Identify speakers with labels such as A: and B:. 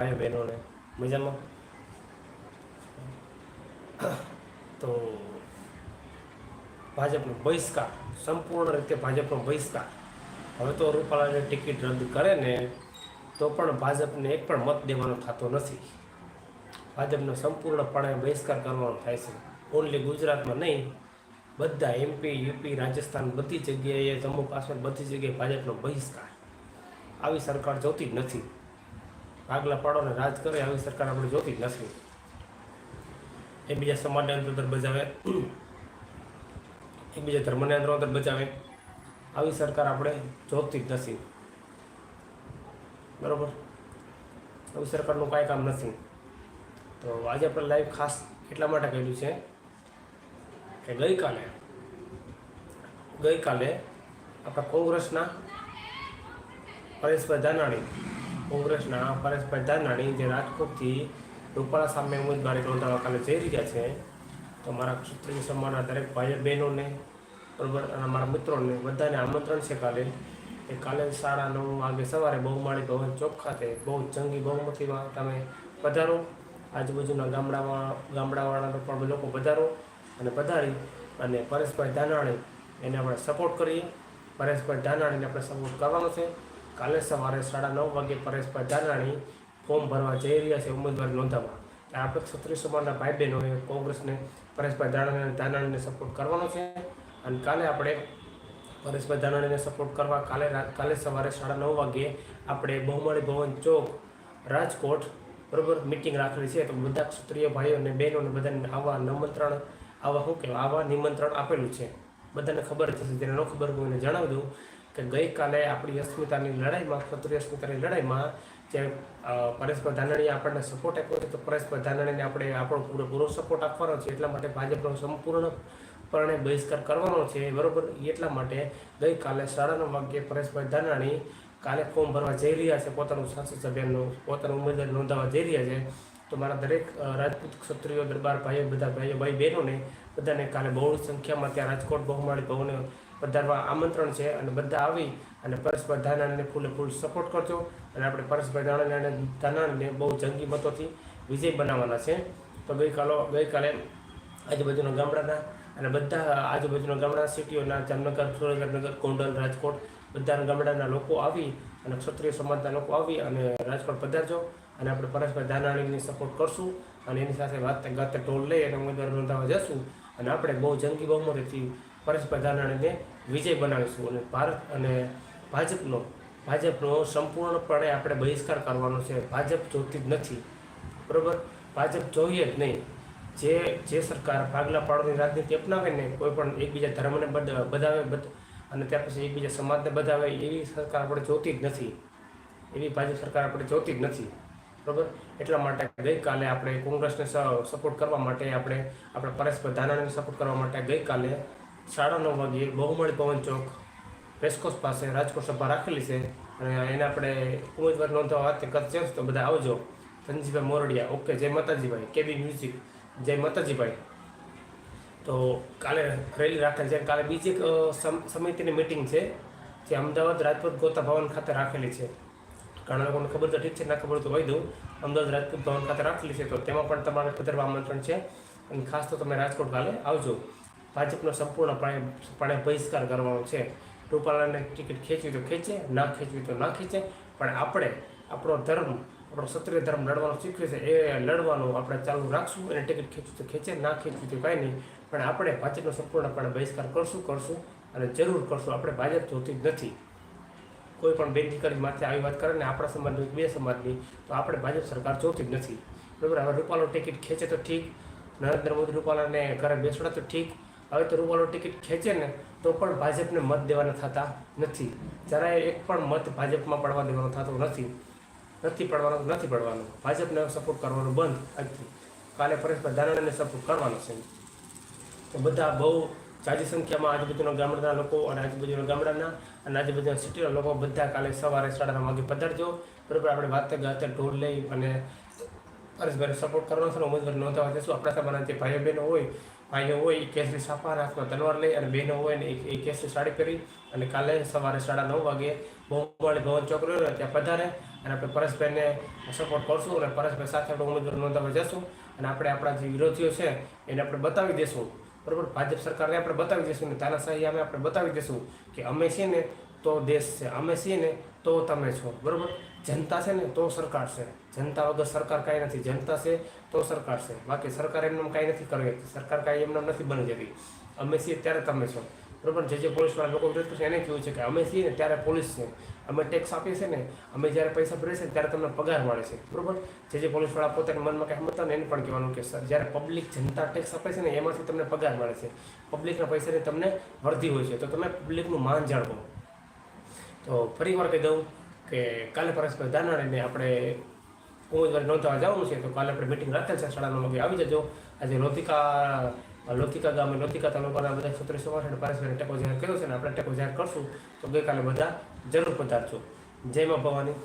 A: ભાઈ બહેનોને મજામાં? તો ભાજપનો બહિષ્કાર, સંપૂર્ણ રીતે ભાજપનો બહિષ્કાર. હવે તો રૂપાલાની ટિકિટ રદ કરે ને, તો પણ ભાજપને એક પણ મત દેવાનો થતો નથી. ભાજપનો સંપૂર્ણપણે બહિષ્કાર કરવાનો થાય છે. ઓનલી ગુજરાતમાં નહીં, બધા એમપી યુપી રાજસ્થાન બધી જગ્યાએ, જમ્મુ કાશ્મીર બધી જગ્યાએ ભાજપનો બહિષ્કાર. આવી સરકાર જોતી જ નથી. આગલા પાડોને રાજ કરે, આવી સરકાર આપણે જોતી જ નથી. એકબીજા સમાજને અંદર બજાવે. એકબીજા ધર્મને અંદર બચાવે આવી સરકાર આપણે જોતી જ નથી. બરાબર? આવી સરકારનું કાંઈ કામ નથી. તો આજે આપણે લાઈવ ખાસ એટલા માટે કર્યું છે કે ગઈકાલે ગઈકાલે આપણા કોંગ્રેસના પરેશભાઈ ધાનાણી કોંગ્રેસના પરેશભાઈ ધાનાણી જે રાજકોટથી રૂપાળા સામે ઉમેદવારી નોંધાવા કાલે જઈ રહ્યા છે. તો મારા ક્ષત્રિય સમાજના દરેક ભાઈ બહેનોને બરોબર, અને મારા મિત્રોને બધાને આમંત્રણ છે કાલે. એ કાલે સાડા નવ વાગે સવારે બહુમાળી ભવન ચોક ખાતે બહુ જંગી બહુમતીમાં તમે પધારો. આજુબાજુના ગામડામાં, ગામડાવાળાનો પણ લોકો પધારો અને પધારી અને પરેશભાઈ ધાનાણી એને આપણે સપોર્ટ કરીએ. પરેશભાઈ ધાનાણીને આપણે સપોર્ટ કરવાનો છે. કાલે સવારે સાડા નવ વાગે પરેશભાઈ ધાનાણી ફોર્મ ભરવા જઈ રહ્યા છે ઉમેદવારી નોંધાવવા. આપણે ક્ષત્રિય સમાજના ભાઈ બહેનોએ કોંગ્રેસને પરેશભાઈ ધાનાણી ધાનાણીને સપોર્ટ કરવાનો છે. અને કાલે આપણે પરેશભાઈ ધાનાણીને સપોર્ટ કરવા કાલે કાલે સવારે સાડા નવ વાગે આપણે બહુમાળી ભવન ચોક રાજકોટ બરોબર મિટિંગ રાખેલી છે. તો બધા ક્ષત્રિય ભાઈઓ અને બહેનોને બધાને આવા નિમંત્રણ, આવા શું કહેવાય, આવા નિમંત્રણ આપેલું છે. બધાને ખબર થશે જેને ન ખબર હોય એને જણાવી દઉં કે ગઈકાલે આપણી અસ્મિતાની લડાઈમાં ક્ષત્રિય અસ્મિતાની લડાઈમાં જે અ, પરેશભાઈ ધાનાણીએ આપણને સપોર્ટ આપ્યો છે તો પરેશભાઈ ધાનાણીને આપણે આપણો પૂરેપૂરો સપોર્ટ આપવાનો છે. એટલા માટે ભાજપનો સંપૂર્ણપણે બહિષ્કાર કરવાનો છે. બરોબર? એટલા માટે ગઈકાલે સાડા નવ વાગ્યે પરેશભાઈ ધાનાણી કાલે ફોર્મ ભરવા જઈ રહ્યા છે. પોતાનું સાંસદ સભ્યનું પોતાનું ઉમેદવાર નોંધાવવા જઈ રહ્યા છે. તો મારા દરેક રાજપૂત ક્ષત્રિયો દરબાર ભાઈઓ બધા ભાઈઓ ભાઈ બહેનોને બધાને કાલે બહુ સંખ્યામાં ત્યાં રાજકોટ બહુમાળી ભવને પધારવા આમંત્રણ છે અને બધા આવી અને પરસ્પર ધાનાણીને ફૂલે ફૂલ સપોર્ટ કરજો. અને આપણે પરસ્પર ધાનાને અને ધાનાણીને બહુ જંગી મતોથી વિજય બનાવવાના છે. તો ગઈકાલો, ગઈકાલે આજુબાજુના ગામડાના અને બધા આજુબાજુના ગામડા, સિટીઓના, જામનગર, સુરેન્દ્રનગર ગોંડલ, રાજકોટ બધા ગામડાના લોકો આવી અને ક્ષત્રિય સમાજના લોકો આવી અને રાજકોટ પધારજો. અને આપણે પરેશભાઈ ધાનાણીની સપોર્ટ કરશું અને એની સાથે વાત, ગાતે ટોલ લઈ અને ઉમેદવાર નોંધાવા જશું. અને આપણે બહુ જંગી બહુમતીથી પરેશભાઈ ધાનાણીને વિજય બનાવીશું અને ભારત અને ભાજપનો ભાજપનો સંપૂર્ણપણે આપણે બહિષ્કાર કરવાનો છે. ભાજપ જોતી જ નથી. બરાબર? ભાજપ જોઈએ જ નહીં. જે જે સરકાર ભાગલા પાડોની રાજનીતિ અપનાવે ને કોઈ પણ એકબીજા ધર્મને બધાવે અને ત્યાર પછી એકબીજા સમાજને બધાવે, એવી સરકાર આપણે જોતી જ નથી. એવી ભાજપ સરકાર આપણે જોતી જ નથી. બરાબર? એટલા માટે ગઈકાલે આપણે કોંગ્રેસને સપોર્ટ કરવા માટે આપણે આપણે પરેશ ધાનાણીને સપોર્ટ કરવા માટે ગઈકાલે સાડા નવ વાગ્યે બહુમાળી પવન ચોક રેસકોર્સ પાસે રાજકોટ સભા રાખેલી છે અને એને આપણે ઉમેદવાર નોંધવા વાત કરશે તો બધા આવજો. ધનજીભાઈ મોરડિયા ઓકે જય માતાજીભાઈ, કેબી મ્યુઝિક, જય માતાજીભાઈ. તો કાલે રેલી રાખેલ છે, કાલે બીજી એક સમિતિની મિટિંગ છે, જે અમદાવાદ રાજપૂત ગોતા ભવન ખાતે રાખેલી છે. ઘણા લોકોને ખબર તો ઠીક છે ના ખબર તો કહી દઉં. અમદાવાદ રાજપૂત ભવન ખાતે રાખેલી છે, તો તેમાં પણ તમારે પધારવા આમંત્રણ છે. અને ખાસ તો તમે રાજકોટ કાલે આવજો. ભાજપનો સંપૂર્ણપણે પણે બહિષ્કાર કરવાનો છે. રૂપાલાને ટિકિટ ખેંચવી તો ખેંચે, ના ખેંચવી તો ના ખેંચે. પણ આપણે આપણો ધર્મ, આપણો ક્ષત્રિય ધર્મ લડવાનો શીખવી છે એ લડવાનું આપણે ચાલુ રાખશું અને ટિકિટ ખેંચવી તો ખેંચે, ના ખેંચવી તો કાંઈ નહીં. પણ આપણે ભાજપનો સંપૂર્ણપણે બહિષ્કાર કરશું કરશું અને જરૂર કરશું. આપણે ભાજપ જોતી જ નથી. કોઈ પણ બે દીકરી માથે આવી વાત કરે ને આપણા સમાજની બે સમાજની, તો આપણે ભાજપ સરકાર જોતી જ નથી. બરાબર? હવે રૂપાલો ટિકિટ ખેંચે તો ઠીક. નરેન્દ્ર મોદી રૂપાલાને ઘરે બેસડા તો ઠીક. હવે તો રૂપાલો ટિકિટ ખેંચે ને તો પણ ભાજપને મત દેવાના થતા નથી. જરાય એક પણ મત ભાજપમાં પડવા દેવાનો થતો નથી. નથી પડવાનો નથી પડવાનો. ભાજપને સપોર્ટ કરવાનો બંધ આજથી. કાલે પરેશભાઈ ધારણાને સપોર્ટ કરવાનો છે. તો બધા બહુ જાજી સંખ્યામાં આજુબાજુના ગામડાના લોકો અને આજુબાજુના ગામડાના અને આજુબાજુના સિટીના લોકો બધા કાલે સવારે સાડા નવ વાગે પધારજો. બરાબર, આપણે વાત ગાતે ઢોલ લઈ અને પરેશભાઈને સપોર્ટ કરવાનો છે ઉમેદવાર નોંધાવા જશું આપણા સમાજના જે ભાઈઓ બહેનો હોય ભાઈઓ હોય એ કેસરી સાપા હાથમાં તલવાર લઈ અને બહેનો હોય ને એ- કેસરી સાડી પહેરી અને કાલે સવારે સાડા નવ વાગે બહુમાળી ભવન ચોક ત્યાં પધારે અને આપણે પરેશભાઈને સપોર્ટ કરશું અને પરેશભાઈ સાથે આપણે ઉમેદવાર નોંધાવા જશું અને આપણે આપણા જે વિરોધીઓ છે એને આપણે બતાવી દઈશું બરાબર? ભાજપ સરકારને આપણે બતાવી દઈશું ને તાનાશાહી અમે આપણે બતાવી દઈશું કે અમે છીએ ને તો દેશ છે. અમે છીએ ને તો તમે છો, બરાબર? જનતા છે ને, તો સરકાર છે. જનતા વગર સરકાર કાંઈ નથી. જનતા છે, તો સરકાર છે. બાકી સરકાર એમને કાંઈ નથી કરી શકતી. સરકાર કાંઈ એમને નથી બની જતી અમે છીએ ત્યારે તમે છો. બરાબર? જે જે પોલીસવાળા લોકો વિરોધ કરશે એને કહેવું છે કે અમે છીએ ને ત્યારે પોલીસ છે. અમે ટેક્સ આપીએ છીએ ને, અમે જ્યારે પૈસા ભરીએ છીએ ત્યારે તમને પગાર મળે છે. બરાબર? જે જે પોલીસવાળા પોતાના મનમાં કંઈ સમજતા ને, એને પણ કહેવાનું કે, સર, જ્યારે પબ્લિક જનતા ટેક્સ આપે છે ને, એમાંથી તમને પગાર મળે છે. પબ્લિકના પૈસાની તમને વર્ધી હોય છે. તો તમે પબ્લિકનું માન જાળવો. તો ફરી વાર કહી દઉં કે કાલે પરસ્પર દાનાણીને આપણે ઉમેદવારી નોંધાવા જવાનું છે, તો કાલે આપણે મિટિંગ રાખેલ છે સાડા નવ વાગે આવી જજો. આજે લોધિકા લોધિકા ગામે લોધિકા તાલુકાના બધા ક્ષત્રિય સમાજ અને પરેશભાઈને ટેકો જાહેર કર્યો છે ને આપણે ટેકો જાહેર કરશું, તો ગઈકાલે બધા જરૂર પધારજો. જય મા ભવાની.